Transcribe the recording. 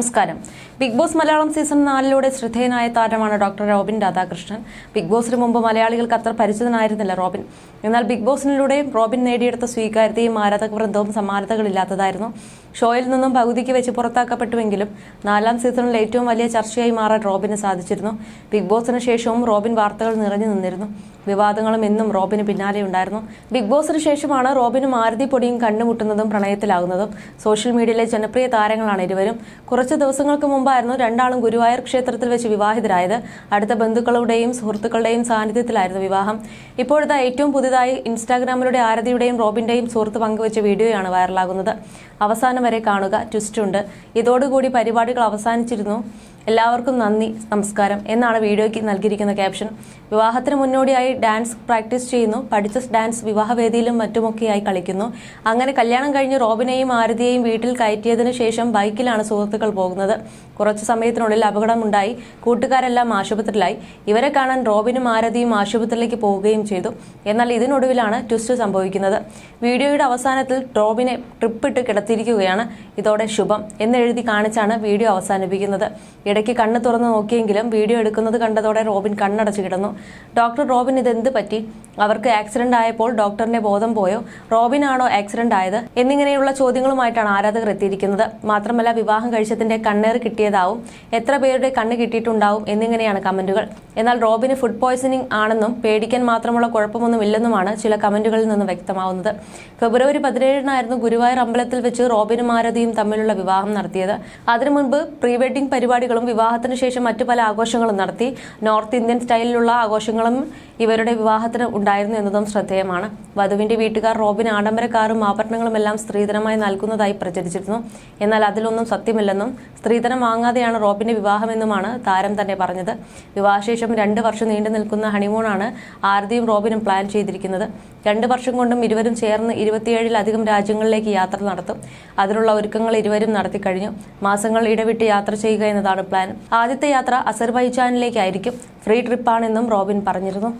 നമസ്കാരം. Big Boss Malayalam season നാലിലൂടെ ശ്രദ്ധേയനായ താരമാണ് ഡോക്ടർ റോബിൻ രാധാകൃഷ്ണൻ. ബിഗ് ബോസിന് മുമ്പ് മലയാളികൾക്ക് അത്ര പരിചിതനായിരുന്നില്ല റോബിൻ. എന്നാൽ ബിഗ് ബോസിനിലൂടെ റോബിൻ നേടിയെടുത്ത സ്വീകാര്യതയും ആരാധക വൃന്ദവും സമാനതകളില്ലാത്തതായിരുന്നു ഷോയിൽ നിന്നും പകുതിക്ക് വെച്ച് പുറത്താക്കപ്പെട്ടുവെങ്കിലും നാലാം സീസണിൽ ഏറ്റവും വലിയ ചർച്ചയായി മാറാൻ റോബിന് സാധിച്ചിരുന്നു. ബിഗ് ബോസിന് ശേഷവും റോബിൻ വാർത്തകൾ നിറഞ്ഞു നിന്നിരുന്നു. വിവാദങ്ങളും എന്നും റോബിന് പിന്നാലെ ഉണ്ടായിരുന്നു. ബിഗ് ബോസിന് ശേഷമാണ് റോബിനും ആരതി പൊടിയും കണ്ടുമുട്ടുന്നതും പ്രണയത്തിലാകുന്നതും. സോഷ്യൽ മീഡിയയിലെ ജനപ്രിയ താരങ്ങളാണ് ഇരുവരും. കുറച്ച് ദിവസങ്ങൾക്ക് മുമ്പായിരുന്നു രണ്ടാളും ഗുരുവായൂർ ക്ഷേത്രത്തിൽ വെച്ച് വിവാഹിതരായത്. അടുത്ത ബന്ധുക്കളുടെയും സുഹൃത്തുക്കളുടെയും സാന്നിധ്യത്തിലായിരുന്നു വിവാഹം. ഇപ്പോഴത്തെ ഏറ്റവും പുതിയതായി ഇൻസ്റ്റാഗ്രാമിലൂടെ ആരതിയുടെയും റോബിന്റെയും സുഹൃത്ത് പങ്കുവച്ച വീഡിയോയാണ് വൈറലാകുന്നത്. അവസാനം വരെ കാണുക ട്വിസ്റ്റ് ഉണ്ട്. ഇതോടുകൂടി പരിപാടികൾ അവസാനിച്ചിരുന്നു. എല്ലാവർക്കും നന്ദി നമസ്കാരം എന്നാണ് വീഡിയോയ്ക്ക് നൽകിയിരിക്കുന്ന ക്യാപ്ഷൻ വിവാഹത്തിന് മുന്നോടിയായി ഡാൻസ് പ്രാക്ടീസ് ചെയ്യുന്നു. പഠിച്ച ഡാൻസ് വിവാഹവേദിയിലും മറ്റുമൊക്കെയായി കളിക്കുന്നു. അങ്ങനെ കല്യാണം കഴിഞ്ഞ് റോബിനെയും ആരതിയെയും വീട്ടിൽ കയറ്റിയതിനു ശേഷം ബൈക്കിലാണ് സുഹൃത്തുക്കൾ പോകുന്നത്. കുറച്ചു സമയത്തിനുള്ളിൽ അപകടമുണ്ടായി. കൂട്ടുകാരെല്ലാം ആശുപത്രിയിലായി. ഇവരെ കാണാൻ റോബിനും ആരതിയും ആശുപത്രിയിലേക്ക് പോവുകയും ചെയ്തു. എന്നാൽ ഇതിനൊടുവിലാണ് ട്വിസ്റ്റ് സംഭവിക്കുന്നത്. വീഡിയോയുടെ അവസാനത്തിൽ റോബിനെ ട്രിപ്പിട്ട് കിടത്തിയിരിക്കുകയാണ്. ഇതോടെ ശുഭം എന്നെഴുതി കാണിച്ചാണ് വീഡിയോ അവസാനിപ്പിക്കുന്നത്. ഇടയ്ക്ക് കണ്ണ് തുറന്ന് നോക്കിയെങ്കിലും വീഡിയോ എടുക്കുന്നത് കണ്ടതോടെ റോബിൻ കണ്ണടച്ചു കിടന്നു. ഡോക്ടർ റോബിൻ ഇതെന്ത് പറ്റി? അവർക്ക് ആക്സിഡന്റ് ആയപ്പോൾ ഡോക്ടറിന്റെ ബോധം പോയോ? റോബിൻ ആണോ ആക്സിഡന്റ് ആയത്? എന്നിങ്ങനെയുള്ള ചോദ്യങ്ങളുമായിട്ടാണ് ആരാധകർ എത്തിയിരിക്കുന്നത്. മാത്രമല്ല വിവാഹം കഴിച്ചതിന്റെ കണ്ണേർ കിട്ടിയതാവും. എത്ര പേരുടെ കണ്ണ് കിട്ടിയിട്ടുണ്ടാവും എന്നിങ്ങനെയാണ് കമന്റുകൾ. എന്നാൽ റോബിന് ഫുഡ് പോയ്സണിംഗ് ആണെന്നും പേടിക്കാൻ മാത്രമുള്ള കുഴപ്പമൊന്നും ഇല്ലെന്നുമാണ് ചില കമന്റുകളിൽ നിന്ന് വ്യക്തമാവുന്നത്. ഫെബ്രുവരി പതിനേഴിനായിരുന്നു ഗുരുവായൂർ അമ്പലത്തിൽ വെച്ച് റോബിനും ആരതിയും തമ്മിലുള്ള വിവാഹം നടത്തിയത്. അതിനു മുൻപ് പ്രീ വെഡിംഗ് പരിപാടികളും വിവാഹത്തിന് ശേഷം മറ്റു പല ആഘോഷങ്ങളും നടത്തി നോർത്ത് ഇന്ത്യൻ സ്റ്റൈലിലുള്ള ആഘോഷങ്ങളും ഇവരുടെ വിവാഹത്തിന് ഉണ്ടായിരുന്നു എന്നതും ശ്രദ്ധേയമാണ്. വധുവിന്റെ വീട്ടുകാർ റോബിൻ ആഡംബര കാറും ആഭരണങ്ങളും എല്ലാം സ്ത്രീധനമായി നൽകുന്നതായി പ്രചരിച്ചിരുന്നു. എന്നാൽ അതിലൊന്നും സത്യമില്ലെന്നും സ്ത്രീധനം വാങ്ങാതെയാണ് റോബിന്റെ വിവാഹമെന്നുമാണ് താരം തന്നെ പറഞ്ഞത്. വിവാഹശേഷം രണ്ട് വർഷം നീണ്ടു നിൽക്കുന്ന ഹണിമൂണാണ് ആരതിയും റോബിനും പ്ലാൻ ചെയ്തിരിക്കുന്നത്. രണ്ട് വർഷം കൊണ്ടും ഇരുവരും ചേർന്ന് ഇരുപത്തിയേഴിലധികം രാജ്യങ്ങളിലേക്ക് യാത്ര നടത്തും. അതിനുള്ള ഒരുക്കങ്ങൾ ഇരുവരും നടത്തിക്കഴിഞ്ഞു മാസങ്ങൾ ഇടവിട്ട് യാത്ര ചെയ്യുക എന്നതാണ് പ്ലാൻ. ആദ്യത്തെ യാത്ര അസർബൈജാനിലേക്കായിരിക്കും. ഫ്രീ ട്രിപ്പാണെന്നും റോബിൻ പറഞ്ഞിരുന്നു.